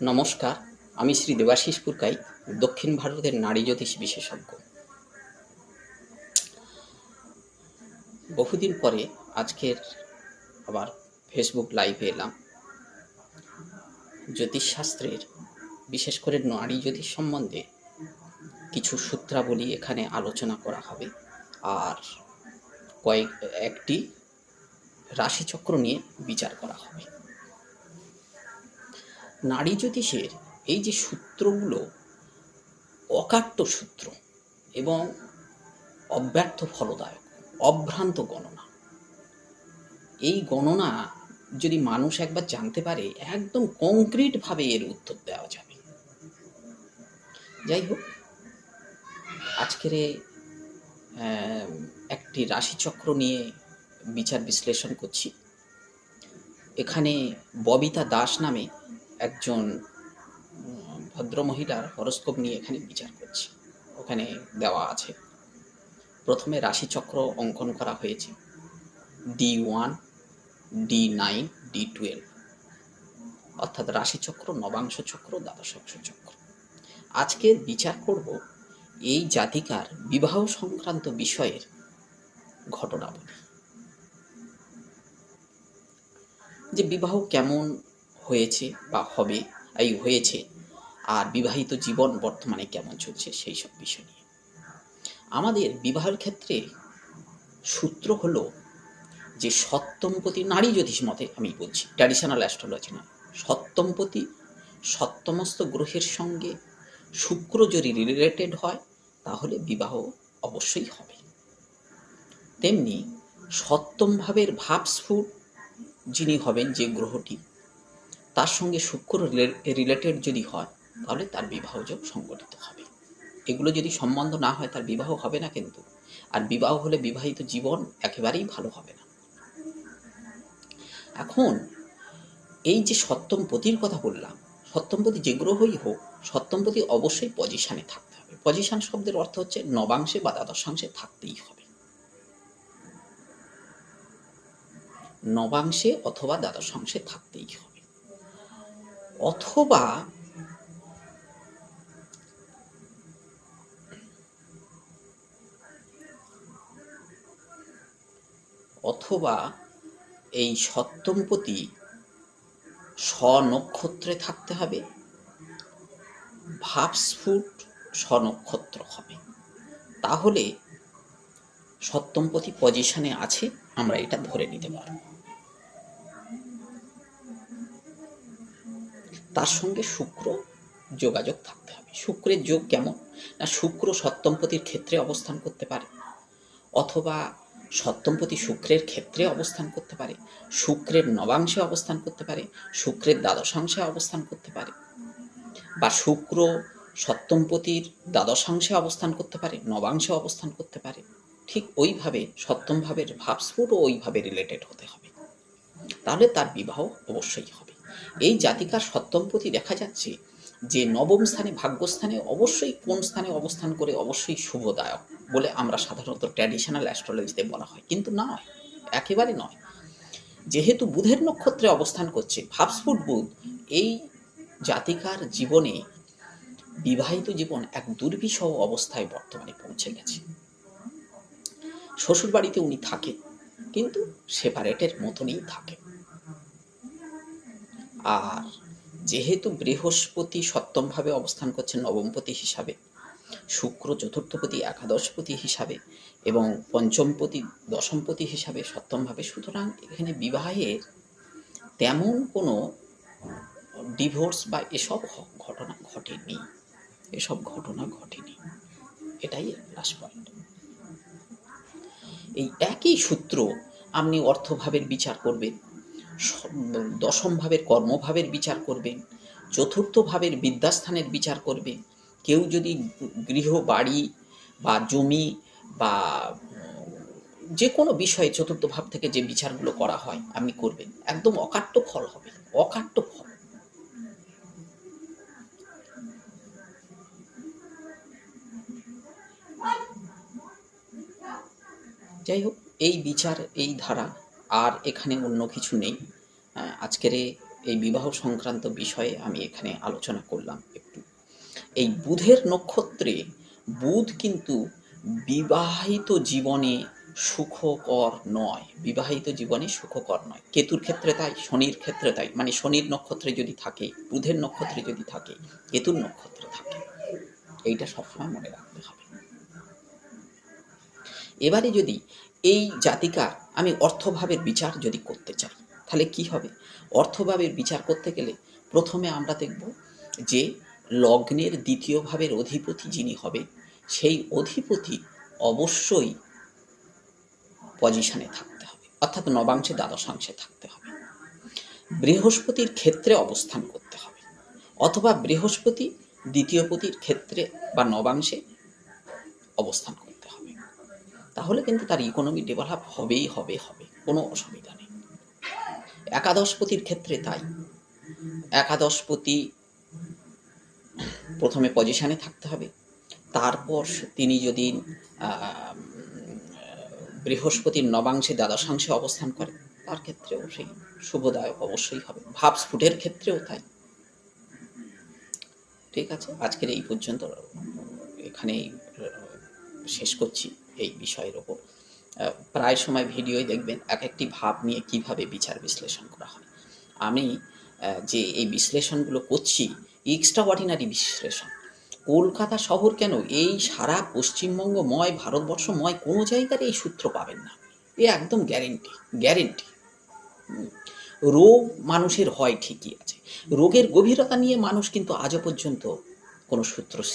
নমস্কার, আমি শ্রী দেবাশিস পুরকাই, দক্ষিণ ভারতের নারী জ্যোতিষ বিশেষজ্ঞ। বহুদিন পরে আজকের আবার ফেসবুক লাইভে এলাম। জ্যোতিষশাস্ত্রের, বিশেষ করে নারী জ্যোতিষ সম্বন্ধে কিছু সূত্রাবলী এখানে আলোচনা করা হবে। আর কয়েক, একটি রাশিচক্র নিয়ে বিচার করা হবে। নারী জ্যোতিষের এই যে সূত্রগুলো অকাট্য সূত্র এবং অব্যর্থ ফলদায়ক, অভ্রান্ত গণনা। এই গণনা যদি মানুষ একবার জানতে পারে, একদম কংক্রিটভাবে এর উত্তর দেওয়া যাবে। যাই হোক, আজকের একটি রাশিচক্র নিয়ে বিচার বিশ্লেষণ করছি। এখানে ববিতা দাস নামে একজন ভদ্রমহিলার হরস্কোপ নিয়ে এখানে বিচার করছি। ওখানে দেওয়া আছে, প্রথমে রাশিচক্র অঙ্কন করা হয়েছে। D one, D nine, D twelve. অর্থাৎ রাশিচক্র, নবাংশ চক্র, দ্বাদশাংশ চক্র। আজকে বিচার করব এই জাতিকার বিবাহ সংক্রান্ত বিষয়ের ঘটনাবলী। যে বিবাহ কেমন হয়েছে বা হবে, এই হয়েছে। আর বিবাহিত জীবন বর্তমানে কেমন চলছে সেই সব বিষয় নিয়ে। আমাদের বিবাহের ক্ষেত্রে সূত্র হলো যে সপ্তমপতি নারী জ্যোতিষ মতে আমি বলছি ট্র্যাডিশনাল অ্যাস্ট্রোলজি না। সপ্তমপতি সপ্তমস্ত গ্রহের সঙ্গে শুক্র যদি রিলেটেড হয়, তাহলে বিবাহ অবশ্যই হবে। তেমনি সপ্তম ভাবের ভাবস্ফুট যিনি হবেন যে গ্রহটি তার সঙ্গে শুক্র রিলেটেড যদি হয়, তাহলে তার বিবাহযোগ সংগঠিত হবে। এগুলো যদি সম্বন্ধ না হয়, তার বিবাহ হবে না কিন্তু। আর বিবাহ হলে বিবাহিত জীবন একেবারেই ভালো হবে না। এখন, এই যে সপ্তমপতির কথা বললাম, সপ্তমপতি যে গ্রহই হোক, সপ্তমপতি অবশ্যই পজিশনে থাকতে হবে। পজিশন শব্দের অর্থ হচ্ছে নবাংশে বা দ্বাদশাংশে থাকতেই হবে। নবাংশে অথবা দ্বাদশাংশে থাকতেই হবে। অথবা অথবা এই সপ্তমপতি স্বনক্ষত্রে থাকতে হবে। ভাবস্ফুট স্বনক্ষত্র হবে। তাহলে সপ্তমপতি পজিশনে আছে, আমরা এটা ধরে নিতে পারব। তার সঙ্গে শুক্র যোগাযোগ থাকতে হবে। শুক্রের যোগ কেমন? না, শুক্র সপ্তমপতির ক্ষেত্রে অবস্থান করতে পারে অথবা সপ্তমপতি শুক্রের ক্ষেত্রে অবস্থান করতে পারে। শুক্রের নবাংশে অবস্থান করতে পারে, শুক্রের দ্বাদশাংশে অবস্থান করতে পারে বা শুক্র সপ্তমপতির দ্বাদশাংশে অবস্থান করতে পারে, নবাংশে অবস্থান করতে পারে। ঠিক ওইভাবে সপ্তম ভাবের ভাবস্ফুটও ওইভাবে রিলেটেড হতে হবে। তাহলে তার বিবাহ অবশ্যই হবে। এই জাতিকার সপ্তমপতি দেখা যাচ্ছে যে নবম স্থানে, ভাগ্যস্থানে অবশ্যই কোন স্থানে অবস্থান করে অবশ্যই শুভদায়ক বলে আমরা সাধারণত ট্র্যাডিশনাল অ্যাস্ট্রোলজিতে বলা হয়। কিন্তু নয়, একেবারে নয়। যেহেতু বুধের নক্ষত্রে অবস্থান করছে, ভাবস্ফুট বুধ, এই জাতিকার জীবনে বিবাহিত জীবন এক দুর্বিষহ অবস্থায় বর্তমানে পৌঁছে গেছে। শ্বশুর বাড়িতে উনি থাকেন, কিন্তু সেপারেটের মতনই থাকেন। আর যেহেতু বৃহস্পতি সপ্তমভাবে অবস্থান করছেন নবমপতি হিসাবে, শুক্র চতুর্থপতি, একাদশপতি হিসাবে এবং পঞ্চমপতি, দশমপতি হিসাবে সপ্তমভাবে, সুতরাং এখানে বিবাহের তেমন কোনো ডিভোর্স বা এসব ঘটনা ঘটেনি। এসব ঘটনা ঘটেনি। এটাই প্লাস পয়েন্ট এই একই সূত্র আপনি অর্থভাবের বিচার করবেন। দশম ভাবের কর্মভাবের বিচার করবেন, চতুর্থ ভাবের বিদ্যাস্থানের বিচার করবেন। কেউ যদি গৃহ, বাড়ি বা জমি বা যে কোনো বিষয়ে চতুর্থ ভাব থেকে যে বিচারগুলো করা হয়, আপনি করবেন। একদম অকাট্য ফল হবে, অকাট্য ফল। যাই হোক, এই বিচার, এই ধারা আর এখানে অন্য কিছু নেই। আজকের এই বিবাহ সংক্রান্ত বিষয়ে আমি এখানে আলোচনা করলাম একটু। এই বুধের নক্ষত্রে বুধ কিন্তু বিবাহিত জীবনে সুখকর নয়। বিবাহিত জীবনে সুখকর নয়। কেতুর ক্ষেত্রে তাই, শনির ক্ষেত্রে তাই। মানে শনির নক্ষত্রে যদি থাকে, বুধের নক্ষত্রে যদি থাকে, কেতুর নক্ষত্রে থাকে। এইটা সবসময় মনে রাখতে হবে। এবারে যদি এই জাতিকার আমি অর্থভাবের বিচার যদি করতে চাই, তাহলে কি হবে? অর্থভাবের বিচার করতে গেলে প্রথমে আমরা দেখব যে লগ্নের দ্বিতীয় ভাবের অধিপতি যিনি হবে সেই অধিপতি অবশ্যই পজিশনে থাকতে হবে, অর্থাৎ নবাংশে, দ্বাদশাংশে থাকতে হবে। বৃহস্পতির ক্ষেত্রে অবস্থান করতে হবে, অথবা বৃহস্পতি দ্বিতীয়পতির ক্ষেত্রে বা নবাংশে অবস্থান তাহলে কিন্তু তার ইকোনমি ডেভেলপ হবেই, হবে হবে। কোনো অসুবিধা নেই। একাদশপতির ক্ষেত্রে তাই। একাদশপতি প্রথমে পজিশনে থাকতে হবে। তারপর তিনি যদি বৃহস্পতির নবাংশে দ্বাদশাংশে অবস্থান করে, তার ক্ষেত্রেও সেই শুভদায়ক অবশ্যই হবে। ভাব স্ফুটের ক্ষেত্রেও তাই। ঠিক আছে? আজকের এই পর্যন্ত এখানেই শেষ করছি। এই বিষয়ের ওপর। প্রায় সময় ভিডিওই দেখবেন এক একটি ভাব নিয়ে কীভাবে বিচার বিশ্লেষণ করা হয়। আমি যে এই বিশ্লেষণগুলো করছি এক্সট্রা অর্ডিনারি বিশ্লেষণ। কলকাতা শহর কেন এই সারা পশ্চিমবঙ্গ পশ্চিমবঙ্গময়, ভারতবর্ষময় কোনো জায়গার এই সূত্র পাবেন না? এ একদম গ্যারেন্টি গ্যারেন্টি রোগ মানুষের হয় ঠিকই আছে। রোগের গভীরতা নিয়ে মানুষ কিন্তু আজও পর্যন্ত কোনো সূত্র